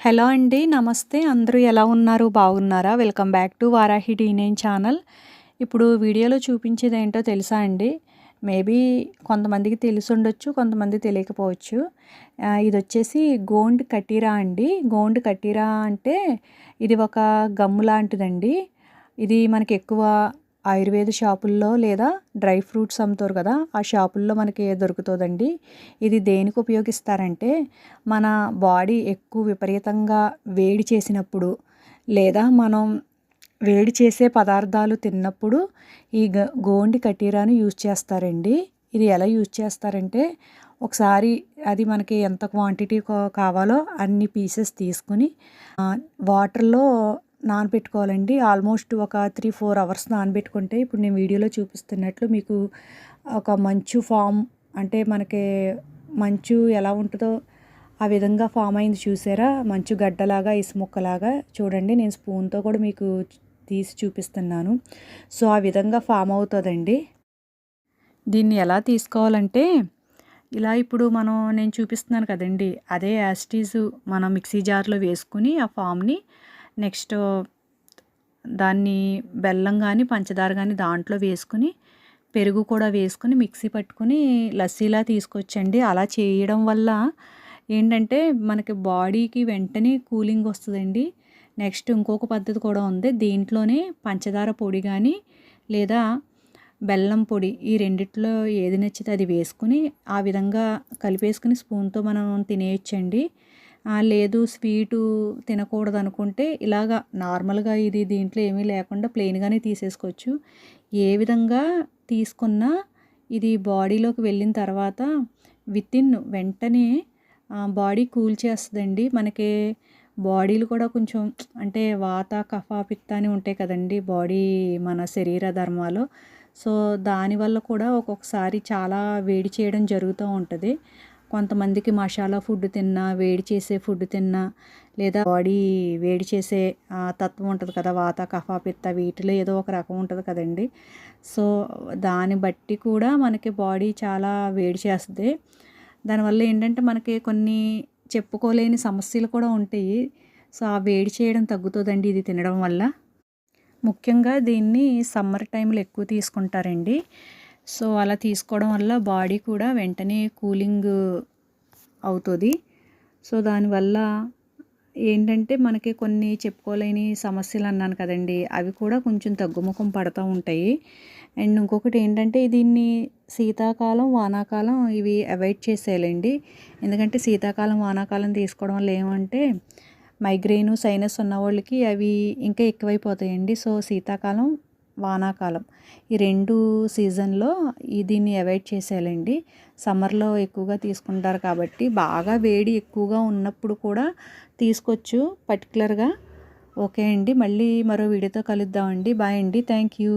Hello అండి నమస్తే. అందరూ ఎలా ఉన్నారు? బాగున్నారా? వెల్కమ్ బ్యాక్ టు వారాహి డీనేన్ ఛానల్. ఇప్పుడు వీడియోలో చూపించేది ఏంటో తెలుసా అండి? మేబీ కొంతమందికి తెలిసి ఉండొచ్చు కొంతమంది తెలియకపోవచ్చు. ఇది వచ్చేసి గోండ్ కటీరా అండి. గోండ్ కటీరా అంటే ఇది ఒక గమ్ము లాంటిదండి. ఇది మనకి ఎక్కువ ఆయుర్వేద షాపుల్లో లేదా డ్రై ఫ్రూట్స్ అమ్ముతారు కదా ఆ షాపుల్లో మనకి దొరుకుతుందండి? ఇది దేనికి ఉపయోగిస్తారంటే మన బాడీ ఎక్కువ విపరీతంగా వేడి చేసినప్పుడు లేదా మనం వేడి చేసే పదార్థాలు తిన్నప్పుడు ఈ గ గోండి కటీరాను యూజ్ చేస్తారండి. ఇది ఎలా యూజ్ చేస్తారంటే ఒకసారి అది మనకి ఎంత క్వాంటిటీ కావాలో అన్ని పీసెస్ తీసుకుని వాటర్లో నానబెట్టుకోవాలండి. ఆల్మోస్ట్ ఒక త్రీ ఫోర్ అవర్స్ నానబెట్టుకుంటే ఇప్పుడు నేను వీడియోలో చూపిస్తున్నట్లు మీకు ఒక మంచు ఫామ్ అంటే మనకి మంచు ఎలా ఉంటుందో ఆ విధంగా ఫామ్ అయింది చూసారా? మంచు గడ్డలాగా ఇసుముక్కలాగా. చూడండి నేను స్పూన్తో కూడా మీకు తీసి చూపిస్తున్నాను. సో ఆ విధంగా ఫామ్ అవుతుందండి. దీన్ని ఎలా తీసుకోవాలంటే ఇలా ఇప్పుడు మనం నేను చూపిస్తున్నాను కదండి. అదే యాస్టీస్ మనం మిక్సీ జార్లో వేసుకుని ఆ ఫామ్ని నెక్స్ట్ దాన్ని బెల్లం కానీ పంచదార కానీ దాంట్లో వేసుకుని పెరుగు కూడా వేసుకుని మిక్సీ పట్టుకుని లస్సీలా తీసుకొచ్చండి. అలా చేయడం వల్ల ఏంటంటే మనకి బాడీకి వెంటనే కూలింగ్ వస్తుందండి. నెక్స్ట్ ఇంకొక పద్ధతి కూడా ఉంది. దీంట్లోనే పంచదార పొడి కానీ లేదా బెల్లం పొడి ఈ రెండిట్లో ఏది నచ్చితే అది వేసుకుని ఆ విధంగా కలిపేసుకుని స్పూన్తో మనం తినేయచ్చండి. లేదు స్వీటు తినకూడదు అనుకుంటే ఇలాగా నార్మల్గా ఇది దీంట్లో ఏమీ లేకుండా ప్లెయిన్గానే తీసేసుకోవచ్చు. ఏ విధంగా తీసుకున్నా ఇది బాడీలోకి వెళ్ళిన తర్వాత విత్ ఇన్ వెంటనే బాడీ కూల్ చేస్తుందండి. మనకి బాడీలు కూడా కొంచెం అంటే వాత కఫ పిత్త అని ఉంటాయి కదండి బాడీ మన శరీర ధర్మాలు. సో దానివల్ల కూడా ఒక్కొక్కసారి చాలా వేడి చేయడం జరుగుతూ ఉంటుంది. కొంతమందికి మసాలా ఫుడ్ తిన్నా వేడి చేసే ఫుడ్ తిన్నా లేదా బాడీ వేడి చేసే తత్వం ఉంటుంది కదా వాత కఫ పిత్త వీటిలో ఏదో ఒక రకం ఉంటుంది కదండి. సో దాన్ని బట్టి కూడా మనకి బాడీ చాలా వేడి చేస్తుంది. దానివల్ల ఏంటంటే మనకి కొన్ని చెప్పుకోలేని సమస్యలు కూడా ఉంటాయి. సో ఆ వేడి చేయడం తగ్గుతుందండి ఇది తినడం వల్ల. ముఖ్యంగా దీన్ని సమ్మర్ టైంలో ఎక్కువ తీసుకుంటారండి. సో అలా తీసుకోవడం వల్ల బాడీ కూడా వెంటనే కూలింగ్ అవుతుంది. సో దానివల్ల ఏంటంటే మనకి కొన్ని చెప్పుకోలేని సమస్యలు అన్నాను కదండి అవి కూడా కొంచెం తగ్గుముఖం పడుతూ ఉంటాయి. అండ్ ఇంకొకటి ఏంటంటే దీన్ని శీతాకాలం వానాకాలం ఇవి అవాయిడ్ చేసేయాలండి. ఎందుకంటే శీతాకాలం వానాకాలం తీసుకోవడం వల్ల ఏమంటే మైగ్రెయిన్ సైనస్ ఉన్న వాళ్ళకి అవి ఇంకా ఎక్కువైపోతాయండి. సో శీతాకాలం వానాకాలం. ఈ రెండు సీజన్లో ఈ దీన్ని అవాయిడ్ చేసేయాలండి. సమ్మర్లో ఎక్కువగా తీసుకుంటారు కాబట్టి బాగా వేడి ఎక్కువగా ఉన్నప్పుడు కూడా తీసుకోవచ్చు. పర్టికులర్గా ఓకే అండి. మళ్ళీ మరో వీడియోతో కలుద్దామండి. బాయ్ అండి. Thank you.